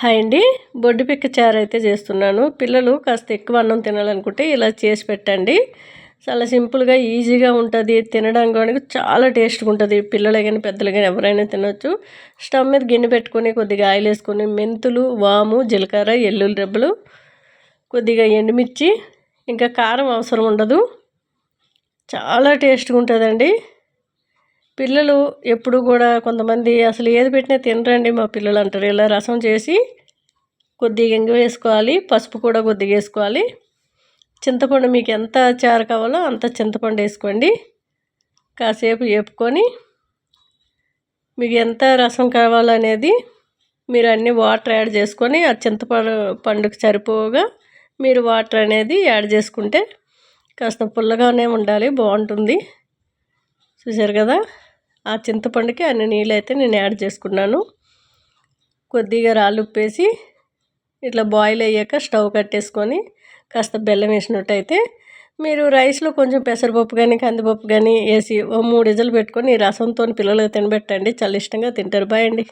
Hi అండి. బొడ్డు పిక్క చారు అయితే చేస్తున్నాను. పిల్లలు కాస్త ఎక్కువ అన్నం తినాలనుకుంటే ఇలా చేసి పెట్టండి. చాలా సింపుల్గా ఈజీగా ఉంటుంది. తినడానికి కానీ చాలా టేస్ట్గా ఉంటుంది. పిల్లలు కానీ పెద్దలు కానీ ఎవరైనా తినొచ్చు. స్టవ్ మీద గిన్నె పెట్టుకొని కొద్దిగా ఆయిల్ వేసుకొని మెంతులు వాము జీలకర్ర ఎల్లుల్లి రెబ్బలు కొద్దిగా ఎండుమిర్చి ఇంకా కారం అవసరం ఉండదు. చాలా టేస్ట్గా ఉంటుందండి. పిల్లలు ఎప్పుడు కూడా కొంతమంది అసలు ఏది పెట్టినా తినరండి మా పిల్లలు అంటారు. ఇలా రసం చేసి కొద్దిగా ఇంగ వేసుకోవాలి పసుపు కూడా కొద్దిగా వేసుకోవాలి. చింతపండు మీకు ఎంత చారు కావాలో అంత చింతపండు వేసుకోండి. కాసేపు వేపుకొని మీకు ఎంత రసం కావాలనేది మీరు అన్ని వాటర్ యాడ్ చేసుకొని ఆ చింతపండు పండుకు సరిపోగా మీరు వాటర్ అనేది యాడ్ చేసుకుంటే కాస్త పుల్లగానే ఉండాలి బాగుంటుంది. చూసారు కదా? ఆ చింతపండుకి అన్ని నీళ్ళు అయితే నేను యాడ్ చేసుకున్నాను. కొద్దిగా రాళ్ళు ఉప్పేసి ఇట్లా బాయిల్ అయ్యాక స్టవ్ కట్టేసుకొని కాస్త బెల్లం వేసినట్టయితే మీరు రైస్లో కొంచెం పెసరపప్పు కానీ కందిపప్పు కానీ వేసి ఓ మూడు ఇజలు పెట్టుకొని రసంతో పిల్లలకు తినబెట్టండి. చాలా ఇష్టంగా తింటారు. బాయ్ అండి.